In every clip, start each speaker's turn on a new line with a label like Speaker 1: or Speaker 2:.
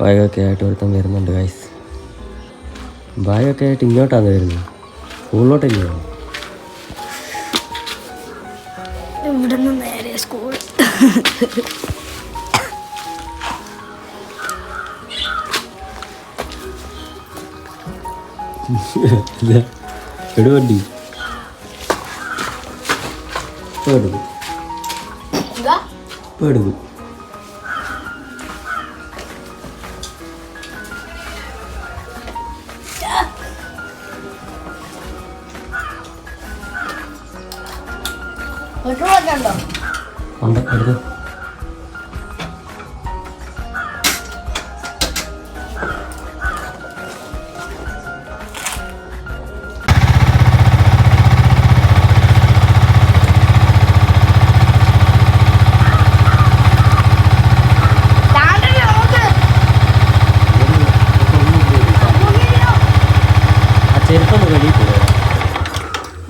Speaker 1: ബാഗൊക്കെ ആയിട്ട് ഒരുത്തം വരുന്നുണ്ട് ഗൈസ് ബാഗൊക്കെ ആയിട്ട് ഇങ്ങോട്ടാണ് വരുന്നത്. സ്കൂളിലോട്ടില്ലയോ
Speaker 2: ഇവിടെ നിന്ന് നേരെ സ്കൂൾ. ഉണ്ട്
Speaker 1: എടുത്തു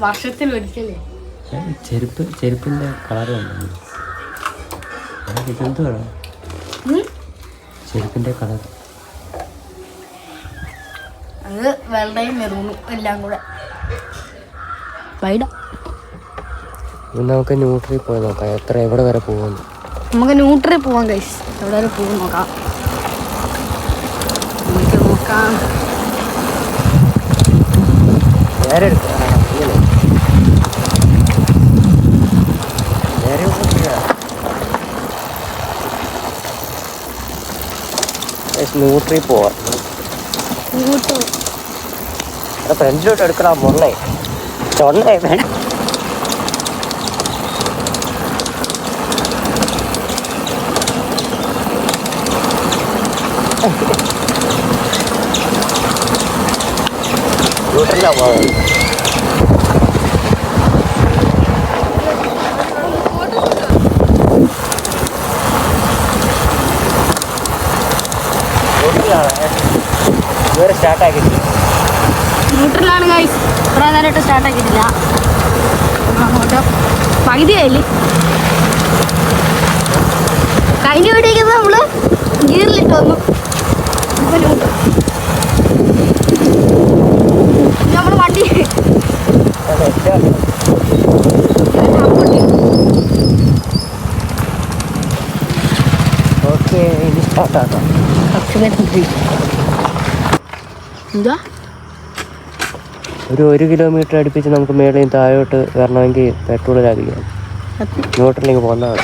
Speaker 2: വർഷത്തിൽ ഒരിക്കലേ.
Speaker 1: ചെരുപ്പ് ചെരുപ്പിന്റെ കളറ് കണ്ടു ഇതെന്തുവാണ് ചെരുപ്പിന്റെ കളർ
Speaker 2: അത് വെള്ളയും മെറൂണും എല്ലാം കൂടെ. വൈഡ
Speaker 1: നമുക്ക് ന്യൂട്രി പോയി നോക്കാം. എത്ര എവിടെ വരെ പോകുന്നു
Speaker 2: നമുക്ക് ന്യൂട്രി പോവാം കൈസ് എവിടെ വരെ പോകും നോക്കാം. നമുക്ക് നോക്കാം.
Speaker 1: നേരെ എടുക്കാം. ന്യൂട്രി പോവാം. ഫ്രണ്ടിലോട്ട് എടുക്കണം മുള്ളേ. ചൊണ്ടേ വേണം. ന്യൂട്രിലാ പോകുന്നത് ഇതുവരെ സ്റ്റാർട്ടാക്കിയിട്ടില്ല
Speaker 2: ന്യൂട്രലാണ് ഗൈസ് ഇത്ര നേരമായിട്ട് സ്റ്റാർട്ട് ആക്കിയിട്ടില്ല. അങ്ങോട്ട് പകുതിയായില്ലേ കഴിഞ്ഞ വീട്ടിലേക്ക് നമ്മൾ ഗീറിലിട്ട് വന്നു ന്യൂട്രൽ വണ്ടി
Speaker 1: ഓക്കെ ഇനി സ്റ്റാർട്ടാക്കാം
Speaker 2: എന്താ?
Speaker 1: ഒരു ഒരു കിലോമീറ്റർ അടുപ്പിച്ച് നമുക്ക് മേളയും താഴോട്ട് വരണമെങ്കിൽ പെട്രോൾ ലാഭിക്കാം. ന്യൂട്രലിങ് പോകുന്നതാണ്